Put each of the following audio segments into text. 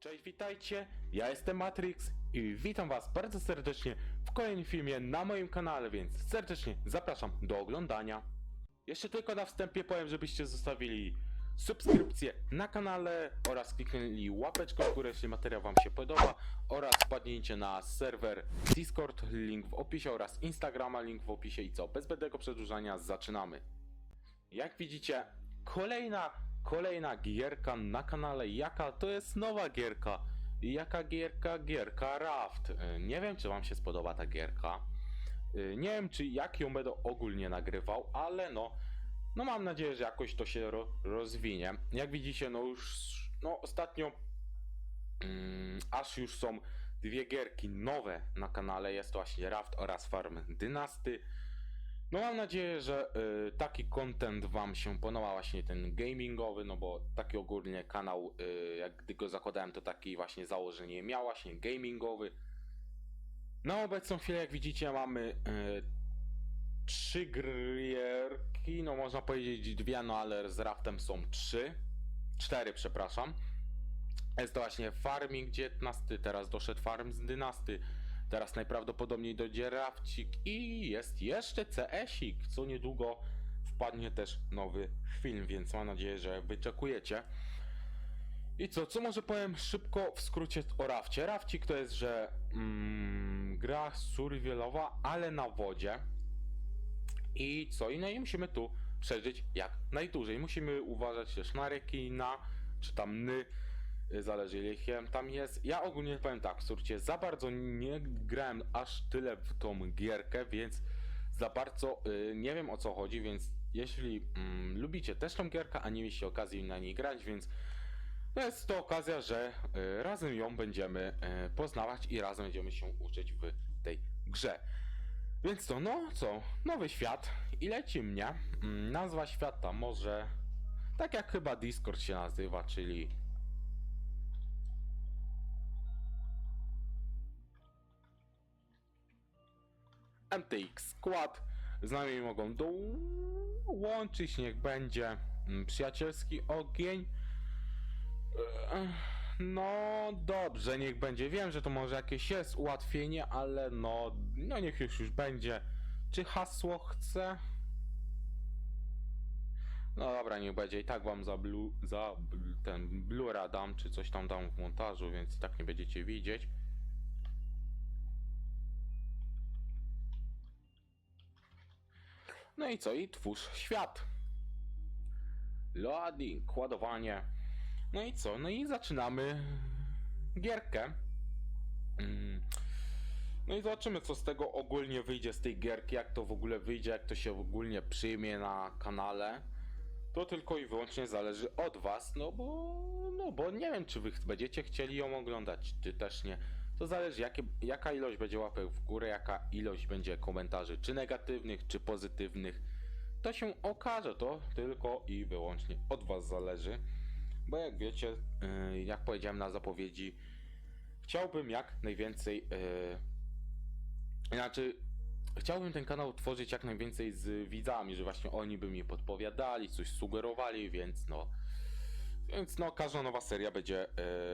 Cześć, witajcie, ja jestem Matrix i witam was bardzo serdecznie w kolejnym filmie na moim kanale, więc serdecznie zapraszam do oglądania. Jeszcze tylko na wstępie powiem, żebyście zostawili subskrypcję na kanale oraz kliknęli łapeczkę w górę, jeśli materiał wam się podoba oraz wpadnijcie na serwer Discord, link w opisie oraz Instagrama, link w opisie i co, bez zbędnego przedłużania zaczynamy. Jak widzicie, kolejna, kolejna gierka na kanale. Jaka to jest nowa gierka? Jaka gierka? Gierka Raft. Y, Nie wiem, czy Wam się spodoba ta gierka. Y, Nie wiem, czy jak ją będę ogólnie nagrywał, ale no, no mam nadzieję, że jakoś to się ro, rozwinie. Jak widzicie, no już, no ostatnio, mm, aż już są dwie gierki nowe na kanale. Jest to właśnie Raft oraz Farm Dynasty. No mam nadzieję, że y, taki content wam się podoba właśnie ten gamingowy, no bo taki ogólnie kanał, y, jak gdy go zakładałem, to taki właśnie założenie miał właśnie gamingowy. Na obecną chwilę, jak widzicie, mamy y, trzy gierki, no można powiedzieć dwie, no ale z Raftem są trzy, cztery, przepraszam. Jest to właśnie Farming 19, teraz doszedł Farm z Dynasty. Teraz najprawdopodobniej dojdzie Rafcik i jest jeszcze CS-ik, co niedługo wpadnie też nowy film, więc mam nadzieję, że wyczekujecie. I co, co może powiem szybko w skrócie o Rafcie. Rafcik to jest, że mm, gra survivalowa, ale na wodzie. I co, i no i musimy tu przeżyć jak najdłużej. Musimy uważać też na rekina, czy tam ny, zależy ile ich tam jest. Ja ogólnie powiem tak, słuchajcie, za bardzo nie grałem aż tyle w tą gierkę, więc za bardzo y, nie wiem o co chodzi, więc jeśli mm, lubicie też tą gierkę, a nie mieliście okazji na niej grać, więc to jest to okazja, że y, razem ją będziemy y, poznawać i razem będziemy się uczyć w tej grze. Więc to, no co, nowy świat i leci mnie. Mm, nazwa świata może tak jak chyba Discord się nazywa, czyli MTX Skład. Z nami mogą dołączyć, niech będzie mm, przyjacielski ogień. No dobrze, niech będzie. Wiem, że to może jakieś jest ułatwienie, ale no, no niech już już będzie. Czy hasło chce? No dobra, niech będzie. I tak wam za, blu, za bl- ten blura dam, czy coś tam dam w montażu, więc i tak nie będziecie widzieć. No i co? I twórz świat. Loading, ładowanie. No i co? No i zaczynamy gierkę. Mm. No i zobaczymy, co z tego ogólnie wyjdzie z tej gierki, jak to w ogóle wyjdzie, jak to się ogólnie przyjmie na kanale. To tylko i wyłącznie zależy od was, no bo, no bo nie wiem, czy wy będziecie chcieli ją oglądać, czy też nie. To zależy, jakie, jaka ilość będzie łapek w górę, jaka ilość będzie komentarzy, czy negatywnych, czy pozytywnych. To się okaże, to tylko i wyłącznie od Was zależy. Bo jak wiecie, yy, jak powiedziałem na zapowiedzi, chciałbym jak najwięcej. Yy, znaczy, chciałbym ten kanał tworzyć jak najwięcej z widzami, że właśnie oni by mi podpowiadali, coś sugerowali, więc no. Więc no, każda nowa seria będzie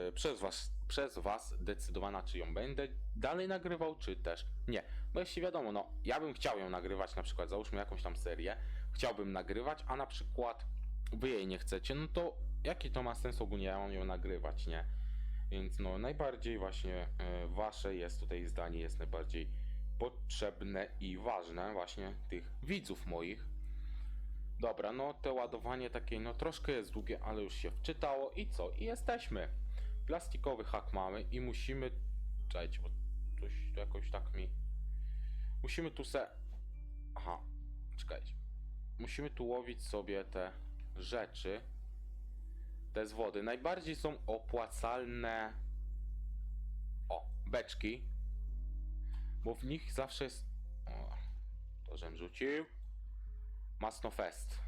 e, przez, was, przez Was decydowana, czy ją będę dalej nagrywał, czy też nie. Bo jeśli wiadomo, no, ja bym chciał ją nagrywać, na przykład, załóżmy jakąś tam serię, chciałbym nagrywać, a na przykład Wy jej nie chcecie, no to jaki to ma sens ogólnie, ja mam ją nagrywać, nie? Więc no, najbardziej właśnie e, Wasze jest tutaj zdanie, jest najbardziej potrzebne i ważne właśnie tych widzów moich, Dobra, no to ładowanie takie, no troszkę jest długie, ale już się wczytało i co? I jesteśmy. Plastikowy hak mamy i musimy... Czekajcie, bo coś jakoś tak mi... Musimy tu se... Aha, czekajcie. Musimy tu łowić sobie te rzeczy. Te z wody. Najbardziej są opłacalne... O, beczki. Bo w nich zawsze jest... O, to żem rzucił. Masno Fest.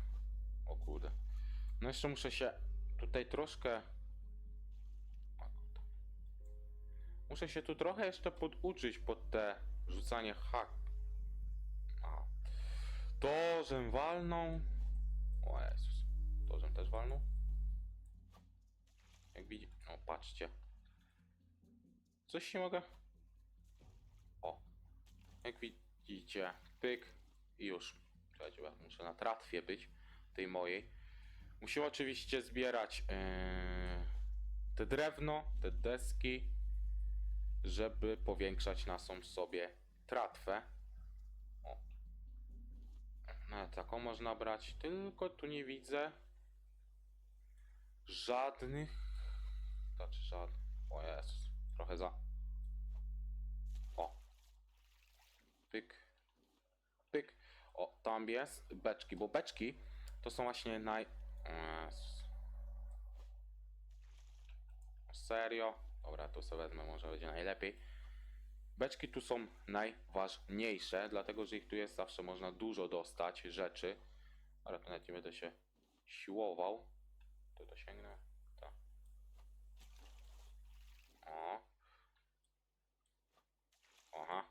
O kurde. No jeszcze muszę się tutaj troszkę. Muszę się tu trochę jeszcze poduczyć pod te rzucanie hak. A. To, walną. O Jezus. To, też walnął. Jak widzi. No patrzcie. Coś nie mogę. O. Jak widzicie, pyk i już. Muszę na tratwie być, tej mojej. Musimy oczywiście zbierać yy, te drewno, te deski, żeby powiększać naszą sobie tratwę. O. No, taką można brać, tylko tu nie widzę żadnych. Znaczy żadnych. O Jezus, trochę za. O. Pyk. O, tam jest beczki, bo beczki to są właśnie naj. Jezus. Serio? Dobra, to sobie wezmę, może będzie najlepiej. Beczki tu są najważniejsze, dlatego że ich tu jest zawsze można dużo dostać rzeczy. Ale to nawet nie będę się siłował. To to sięgnę. To. O. Aha.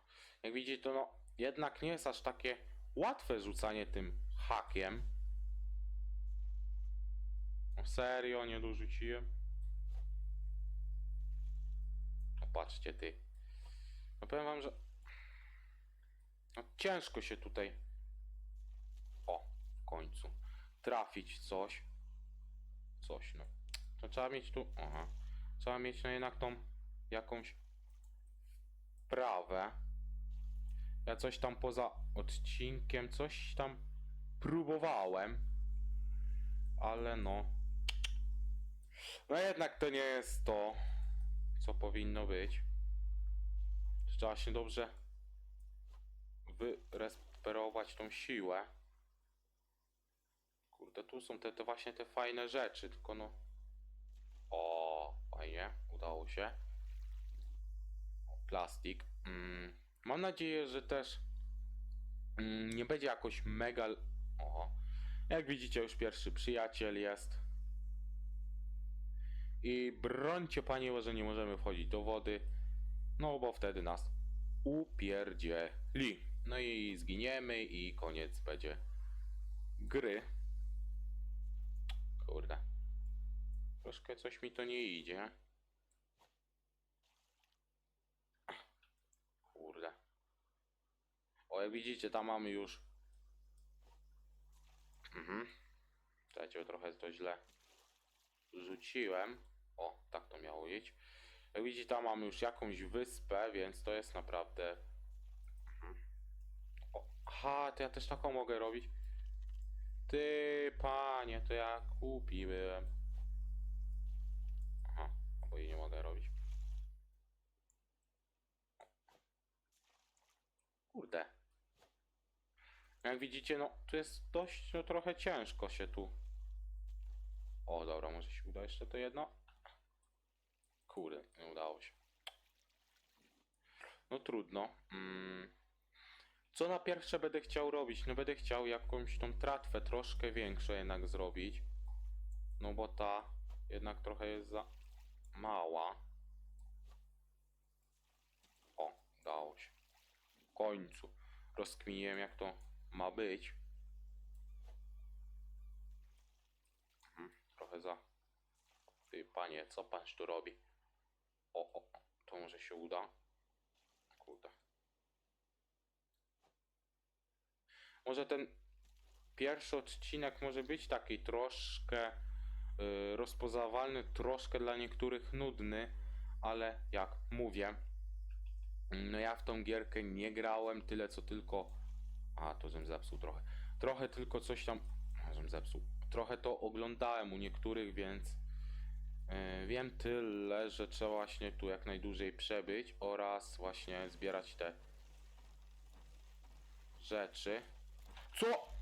Jak widzicie, to no jednak nie jest aż takie łatwe rzucanie tym hakiem. No serio, nie dorzuciłem. No patrzcie ty. No powiem wam, że no, ciężko się tutaj o, w końcu trafić coś. Coś, no. To trzeba mieć tu, aha. Trzeba mieć no jednak tą jakąś prawę. Ja coś tam poza odcinkiem, coś tam próbowałem. Ale no. No jednak to nie jest to, co powinno być. Trzeba się dobrze wyreperować tą siłę. Kurde, tu są te, te właśnie te fajne rzeczy, tylko no... O, fajnie, udało się. Plastik. Mm, mam nadzieję, że też mm, nie będzie jakoś mega... O, jak widzicie już pierwszy przyjaciel jest. I brońcie panie, że nie możemy wchodzić do wody, no bo wtedy nas upierdzieli. No i zginiemy i koniec będzie gry. Kurde. Troszkę coś mi to nie idzie. Kurde. O, jak widzicie, tam mamy już. Mhm. Bo trochę to źle rzuciłem. O, tak to miało iść. Jak widzicie, tam mamy już jakąś wyspę, więc to jest naprawdę. O, aha, to ja też taką mogę robić. Ty, panie, to ja kupiłem. Aha, bo jej nie mogę robić. Kurde. Jak widzicie, no, tu jest dość, no, trochę ciężko się tu. O, dobra, może się uda jeszcze to jedno. Kurde, nie udało się. No trudno. Mm. Co na pierwsze będę chciał robić? No będę chciał jakąś tą tratwę troszkę większą jednak zrobić. No bo ta jednak trochę jest za mała. O, udało się. W końcu. Rozkminiłem jak to ma być. Mhm, trochę za... Ty panie, co pan tu robi? O, o, to może się uda. Kurde. Może ten pierwszy odcinek może być taki troszkę y, rozpoznawalny, troszkę dla niektórych nudny, ale jak mówię, no ja w tą gierkę nie grałem tyle co tylko. A, to żem zepsuł trochę. Trochę tylko coś tam. Żem zepsuł. Trochę to oglądałem u niektórych, więc yy, wiem tyle, że trzeba właśnie tu jak najdłużej przebyć oraz właśnie zbierać te rzeczy. Co?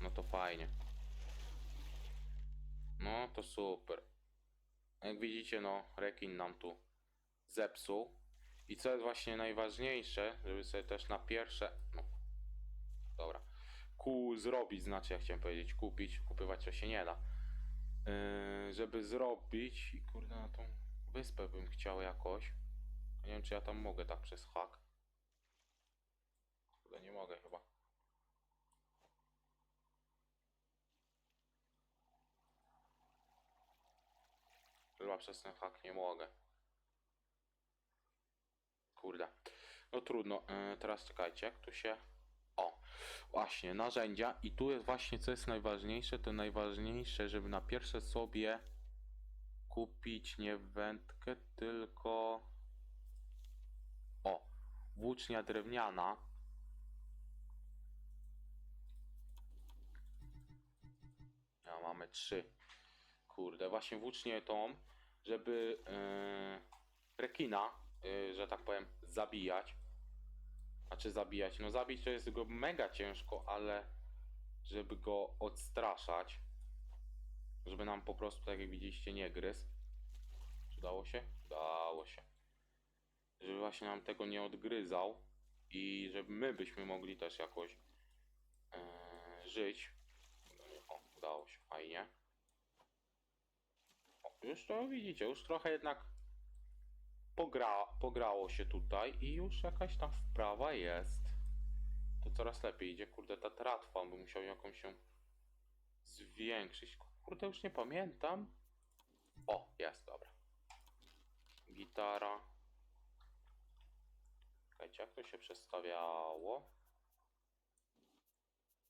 No to fajnie. No to super. Jak widzicie, no rekin nam tu zepsuł. I co jest właśnie najważniejsze, żeby sobie też na pierwsze. No, dobra. Ku zrobić, znaczy ja chciałem powiedzieć kupić, kupywać to się nie da. Yy, żeby zrobić i kurde na tą wyspę bym chciał jakoś. Nie wiem czy ja tam mogę tak przez hak. Kurde nie mogę chyba. Chyba przez ten hak nie mogę. Kurde. No trudno. E, teraz czekajcie, jak tu się... O, właśnie, narzędzia. I tu jest właśnie, co jest najważniejsze, to najważniejsze, żeby na pierwsze sobie kupić nie wędkę, tylko... O, włócznia drewniana. A mamy trzy. Kurde, właśnie włócznię tą, żeby yy, rekina, yy, że tak powiem, zabijać. Znaczy zabijać, no zabić to jest go mega ciężko, ale żeby go odstraszać, żeby nam po prostu, tak jak widzieliście, nie gryzł. Czy Udało się? Udało się. Żeby właśnie nam tego nie odgryzał i żeby my byśmy mogli też jakoś yy, żyć. O, udało się, fajnie. O, już to widzicie, już trochę jednak pogra, pograło się tutaj i już jakaś tam wprawa jest. To coraz lepiej idzie. Kurde, ta tratwa, bym musiał jakąś się zwiększyć. Kurde, już nie pamiętam. O, jest, dobra. Gitara. Czekajcie, jak to się przestawiało?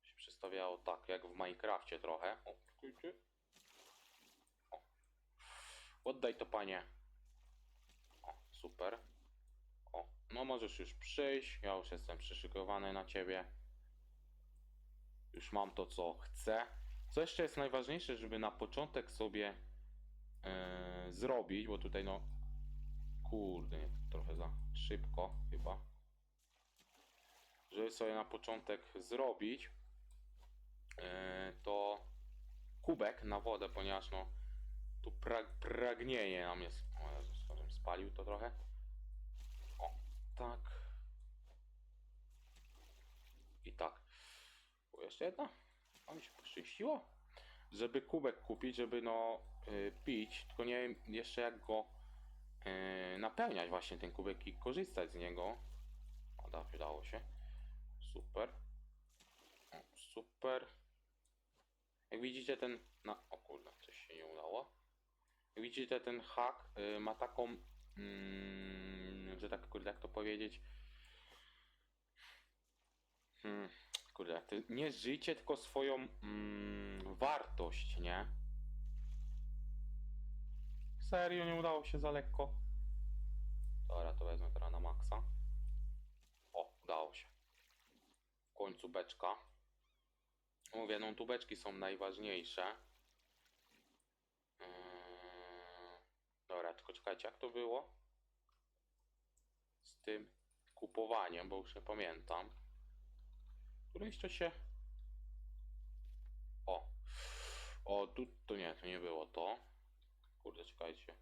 Się przestawiało tak, jak w Minecrafcie trochę. O, czekajcie. O. Oddaj to, panie. Super. O, no możesz już przyjść. Ja już jestem przyszykowany na ciebie. Już mam to, co chcę. Co jeszcze jest najważniejsze, żeby na początek sobie e, zrobić, bo tutaj no kurde, nie, trochę za szybko chyba. Żeby sobie na początek zrobić e, to kubek na wodę, ponieważ no tu pra pragnienie nam jest. O żebym spalił to trochę. O, tak. I tak. O, jeszcze jedna? A mi się poszczęściło. Żeby kubek kupić, żeby no y, pić, tylko nie wiem jeszcze jak go y, napełniać właśnie ten kubek i korzystać z niego. O, da, udało się. Super. O, super. Jak widzicie ten... Na... O kurde, coś się nie udało. Jak widzicie ten hak y, ma taką... Mm, że tak kurde, jak to powiedzieć... Hmm, kurde, to nie życie, tylko swoją mm, wartość, nie? Serio, nie udało się za lekko. Dobra, to wezmę teraz na maksa. O, udało się. W końcu beczka. Mówię, no tu beczki są najważniejsze. Yy, Dobra, tylko czekajcie, jak to było? Z tym kupowaniem, bo już nie pamiętam. Któreś to się... O. O, tu to nie, to nie było to. Kurde, czekajcie.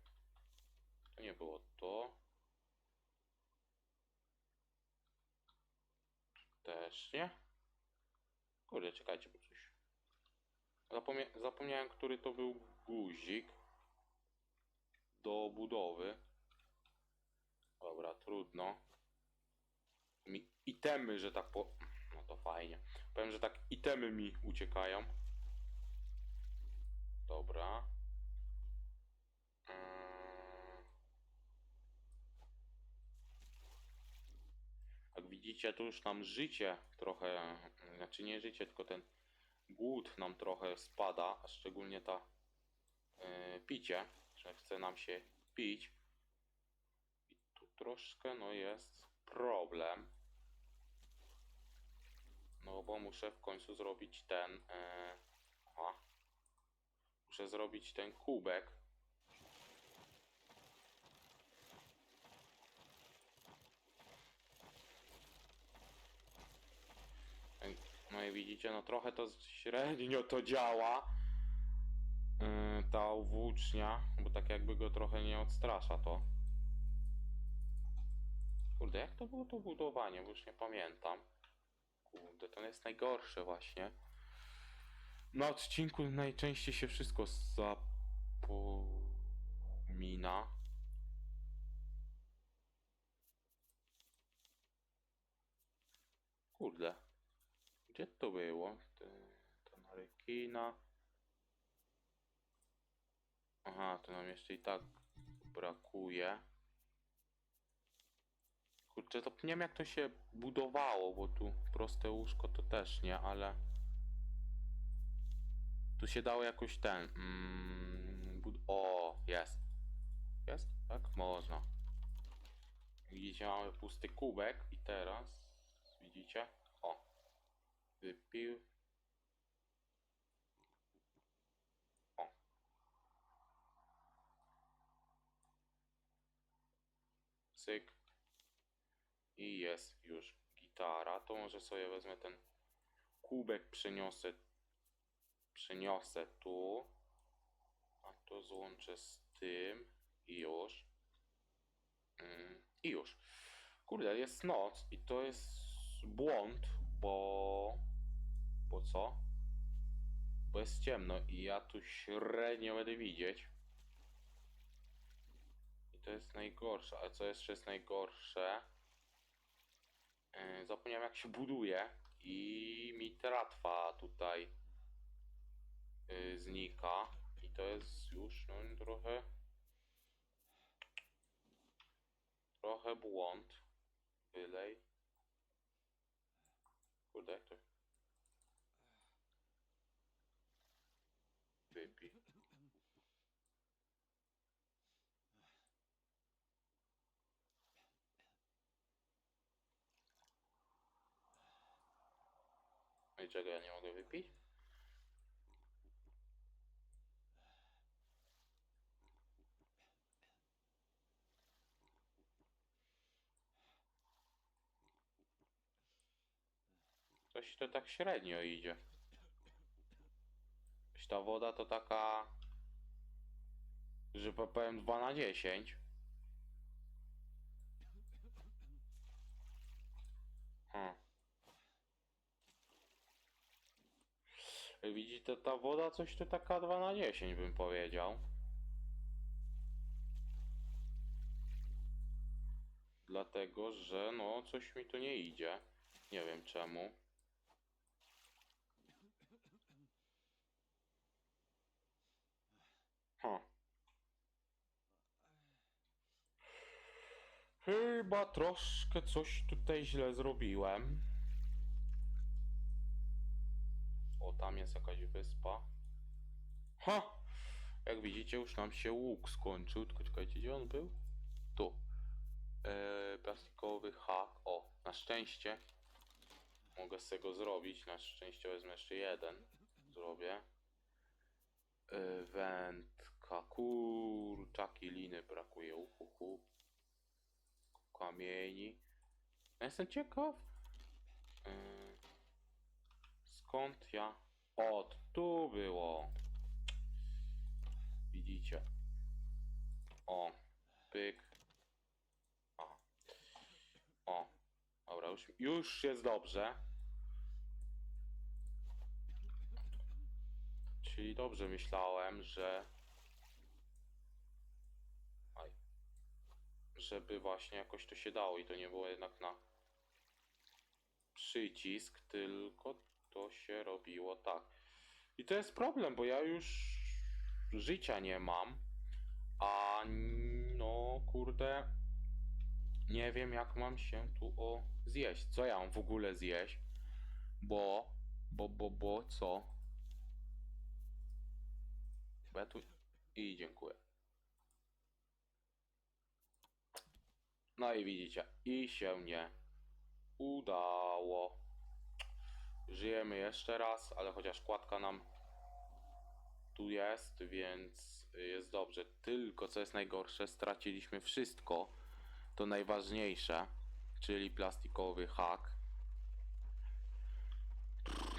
To nie było to. Też nie. Kurde, czekajcie, bo coś... Zapomnia zapomniałem, który to był guzik do budowy. Dobra, trudno. Mi itemy, że tak po... No to fajnie. Powiem, że tak itemy mi uciekają. Dobra. Ym. Jak widzicie, to już nam życie trochę, znaczy nie życie, tylko ten głód nam trochę spada, a szczególnie ta yy, picie, że chce nam się pić. I tu troszkę, no jest problem. No bo muszę w końcu zrobić ten, aha, muszę zrobić ten kubek. No i widzicie, no trochę to średnio to działa. Yy, ta włócznia, bo tak jakby go trochę nie odstrasza to. Kurde, jak to było to budowanie, bo już nie pamiętam. Kurde, to jest najgorsze właśnie. Na odcinku najczęściej się wszystko zapomina. Kurde. Gdzie to było? To na rekina. Aha, to nam jeszcze i tak brakuje. Kurczę, to nie wiem jak to się budowało, bo tu proste łóżko to też nie, ale... Tu się dało jakoś ten... Mm, o, jest. Jest? Tak? Można. Widzicie, mamy pusty kubek i teraz... Widzicie? O. Wypił. O. Cyk. I jest już gitara. To może sobie wezmę ten kubek, przeniosę. Przeniosę tu. A to złączę z tym. I już. Mm, I już. Kurde, jest noc i to jest błąd, bo... Bo co? Bo jest ciemno i ja tu średnio będę widzieć. I to jest najgorsze. Ale co jeszcze jest najgorsze? Yy, zapomniałem jak się buduje i mi tratwa tutaj yy, znika. I to jest już no, trochę... Trochę błąd. Wylej. Kurde, jak to? No i czego ja nie mogę wypić? Coś to tak średnio idzie. Ta woda to taka... Że powiem 2 na 10. Hmm. Widzicie, ta woda coś to taka 2 na 10 bym powiedział. Dlatego, że no coś mi tu nie idzie. Nie wiem czemu. Chyba troszkę coś tutaj źle zrobiłem. O, tam jest jakaś wyspa. Ha! Jak widzicie, już nam się łuk skończył. Tylko czekajcie, gdzie on był? Tu. Eee, plastikowy hak. O, na szczęście mogę z tego zrobić. Na szczęście wezmę jeszcze jeden. Zrobię. Eee, wędka. Kurczaki liny brakuje. Uhuhu. Kamieni. Ja jestem ciekaw. Eee, skąd ja? O, tu było. Widzicie. O, pyk. O. O. Dobra, już, już jest dobrze. Czyli dobrze myślałem, że... Aj. Żeby właśnie jakoś to się dało i to nie było jednak na przycisk, tylko to się robiło tak. I to jest problem, bo ja już życia nie mam, a no kurde, nie wiem jak mam się tu o zjeść. Co ja mam w ogóle zjeść? Bo, bo, bo, bo, co? Bo ja tu... I dziękuję. No i widzicie, i się nie udało. Żyjemy jeszcze raz, ale chociaż kładka nam tu jest, więc jest dobrze. Tylko co jest najgorsze, straciliśmy wszystko. To najważniejsze, czyli plastikowy hak.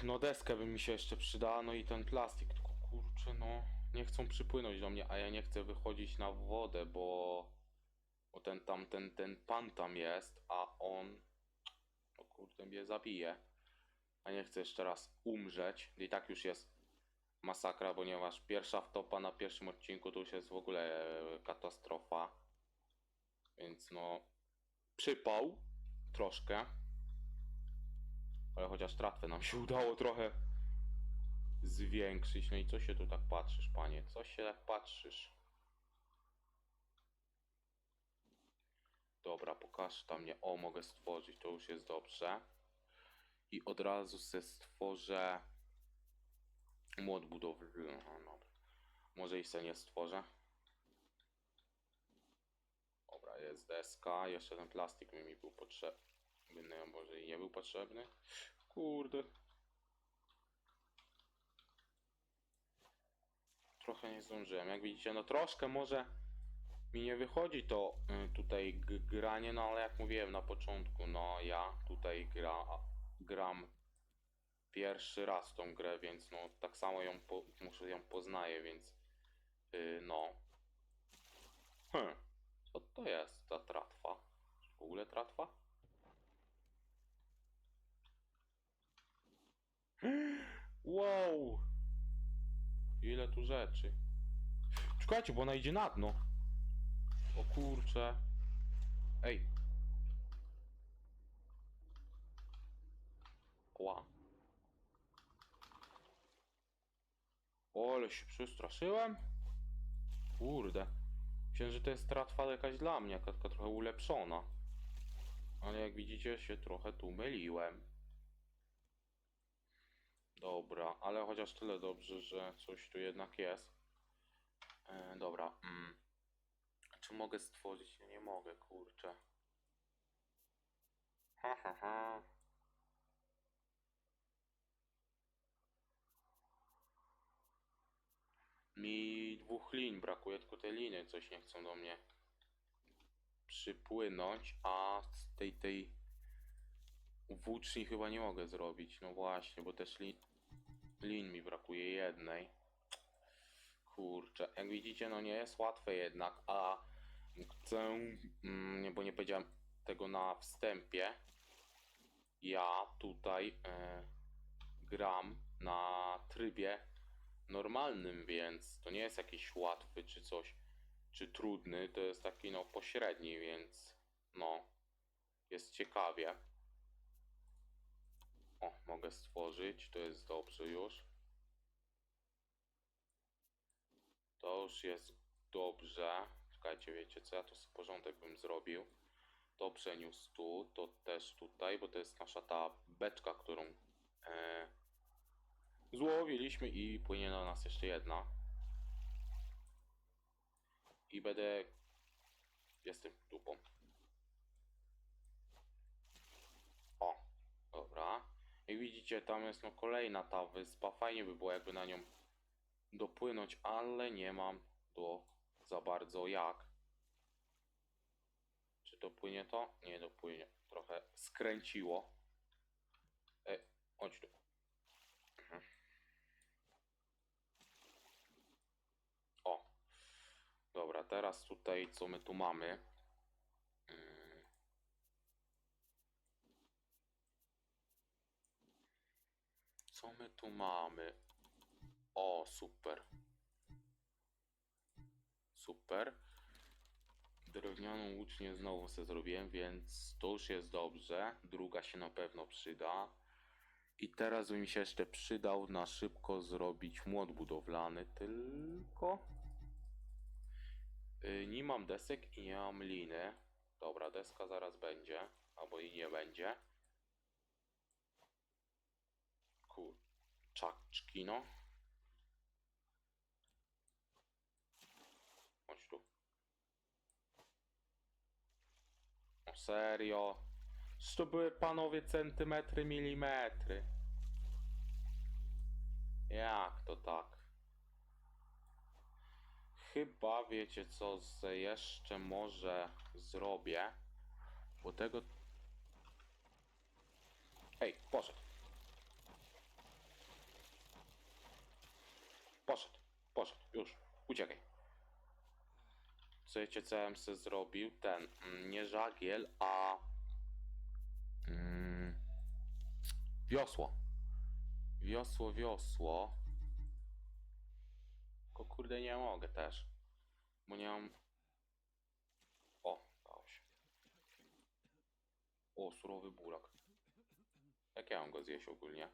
No deskę by mi się jeszcze przydała, no i ten plastik, tylko kurczę, no nie chcą przypłynąć do mnie, a ja nie chcę wychodzić na wodę, bo, bo ten tam, ten, ten pan tam jest, a on, no kurde, mnie zabije. A nie chcę jeszcze raz umrzeć. I tak już jest masakra, ponieważ pierwsza wtopa na pierwszym odcinku to już jest w ogóle e, katastrofa. Więc no, przypał troszkę. Ale chociaż tratwę nam się udało trochę zwiększyć. No i co się tu tak patrzysz, panie? Co się tak patrzysz? Dobra, pokaż tam mnie. O, mogę stworzyć, to już jest dobrze. I od razu se stworzę młot budowlany. Aha, dobra. Może i se nie stworzę. Dobra, jest deska. Jeszcze ten plastik mi, był potrzebny, a może i nie był potrzebny. Kurde. Trochę nie zdążyłem. Jak widzicie, no troszkę może mi nie wychodzi to y, tutaj granie, no ale jak mówiłem na początku, no ja tutaj gra, gram pierwszy raz tą grę, więc no tak samo ją po, muszę ją poznaję, więc y, no. Hm, co to jest ta tratwa? W ogóle tratwa? Wow! Ile tu rzeczy. Czekajcie, bo ona idzie na dno. O kurcze. Ej. Ła. O, ale się przestraszyłem. Kurde. Myślałem, że to jest tratwa jakaś dla mnie, jaka trochę ulepszona. Ale jak widzicie, się trochę tu myliłem. Dobra, ale chociaż tyle dobrze, że coś tu jednak jest. E, dobra. Mm. Czy mogę stworzyć? Nie mogę, kurczę. Ha, ha, ha. Mi dwóch lin brakuje, tylko te liny coś nie chcą do mnie przypłynąć, a z tej tej włóczni chyba nie mogę zrobić. No właśnie, bo też lin, lin mi brakuje jednej. Kurczę, jak widzicie, no nie jest łatwe jednak, a chcę, mm, bo nie powiedziałem tego na wstępie, ja tutaj e, gram na trybie normalnym, więc to nie jest jakiś łatwy czy coś, czy trudny, to jest taki no pośredni, więc no, jest ciekawie. O, mogę stworzyć, to jest dobrze już. To już jest dobrze. Czekajcie, wiecie co, ja to z porządek bym zrobił. To przeniósł tu, to też tutaj, bo to jest nasza ta beczka, którą e, złowiliśmy i płynie na nas jeszcze jedna. I będę... Jestem dupą. O, dobra. Jak widzicie, tam jest no kolejna ta wyspa. Fajnie by było jakby na nią dopłynąć, ale nie mam do za bardzo jak. Czy dopłynie to? Nie dopłynie. Trochę skręciło. E, chodź tu. Mhm. O. Dobra, teraz tutaj co my tu mamy? Mm. Co my tu mamy? O, super. Super. Drewnianą łucznię znowu sobie zrobiłem, więc to już jest dobrze. Druga się na pewno przyda. I teraz by mi się jeszcze przydał na szybko zrobić młot budowlany, tylko... Yy, nie mam desek i nie mam liny. Dobra, deska zaraz będzie, albo i nie będzie. Kurczaczki, no. Chodź tu. O serio? Czy to były panowie centymetry, milimetry? Jak to tak? Chyba wiecie co jeszcze może zrobię. Bo tego... Ej, poszedł. Poszedł, poszedł, już, uciekaj. Co wiecie, co ja bym zrobił? Ten, mm, nie żagiel, a... Mm, wiosło. Wiosło, wiosło. Tylko kurde nie mogę też. Bo nie mam... O, dało się. O, surowy burak. Jak ja mam go zjeść ogólnie?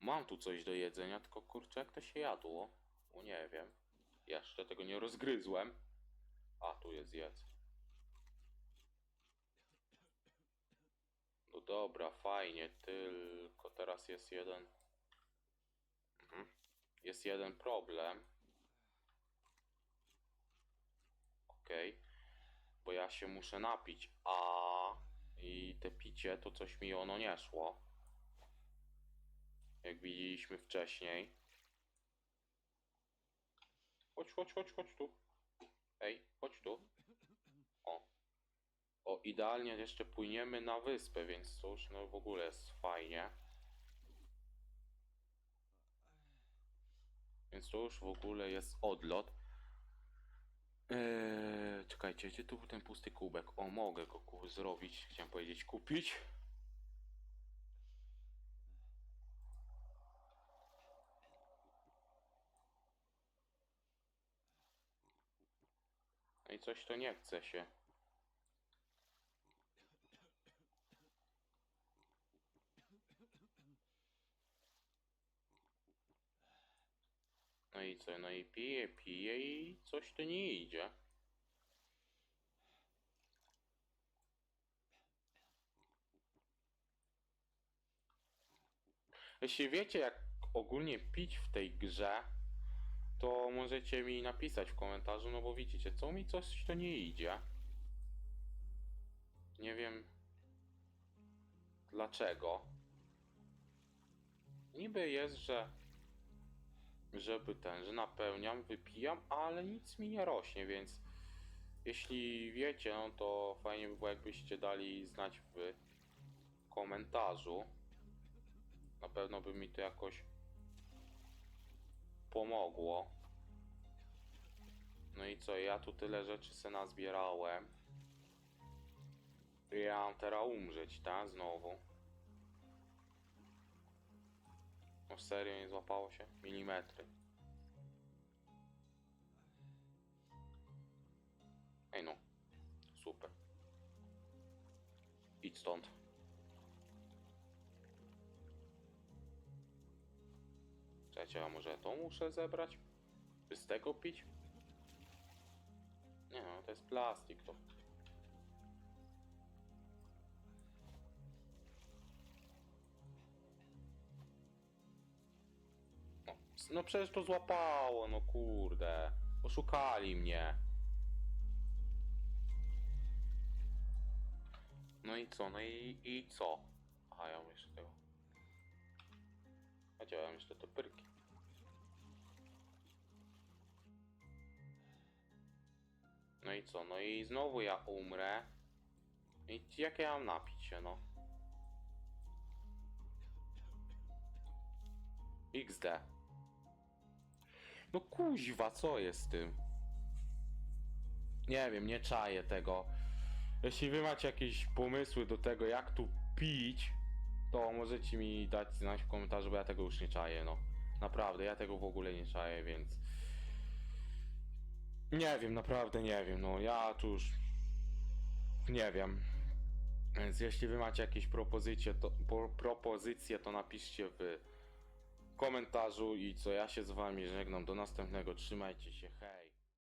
Mam tu coś do jedzenia, tylko kurczę jak to się jadło? O nie wiem. Jeszcze tego nie rozgryzłem. A, tu jest jedz. No dobra, fajnie, tylko teraz jest jeden... Jest jeden problem. Okej. Bo ja się muszę napić, a... I te picie to coś mi ono nie szło. Jak widzieliśmy wcześniej. Chodź, chodź, chodź, chodź tu. Ej, chodź tu. O. O, idealnie jeszcze płyniemy na wyspę, więc to już no w ogóle jest fajnie. Więc to już w ogóle jest odlot. Eee, czekajcie, gdzie tu był ten pusty kubek? O, mogę go ku- zrobić. Chciałem powiedzieć kupić. No i coś to nie chce się. No i co? No i pije, pije i coś to nie idzie. Jeśli wiecie jak ogólnie pić w tej grze, to możecie mi napisać w komentarzu, no bo widzicie, co mi coś to nie idzie. Nie wiem dlaczego. Niby jest, że żeby ten, że napełniam, wypijam, ale nic mi nie rośnie, więc jeśli wiecie, no to fajnie by było jakbyście dali znać w komentarzu. Na pewno by mi to jakoś pomogło. No i co, ja tu tyle rzeczy se nazbierałem. Ja mam teraz umrzeć, tak? Znowu. No serio nie złapało się? Milimetry. Ej no. Super. Idź stąd. Czekajcie, a może to muszę zebrać? By z tego pić? Nie no, to jest plastik to. No, przecież to złapało, no kurde. Oszukali mnie. No i co, no i, i co? Aha, ja mam jeszcze tego. A jeszcze te pyrki? No i co, no i znowu ja umrę. I jak ja mam napić się, no? XD. No kuźwa, co jest z tym? Nie wiem, nie czaję tego. Jeśli wy macie jakieś pomysły do tego, jak tu pić, to możecie mi dać znać w komentarzu, bo ja tego już nie czaję, no. Naprawdę, ja tego w ogóle nie czaję, więc... Nie wiem, naprawdę nie wiem, no. Ja tu już... Nie wiem. Więc jeśli wy macie jakieś propozycje, to, po, propozycje, to napiszcie w komentarzu i co ja się z wami żegnam. Do następnego, trzymajcie się, hej.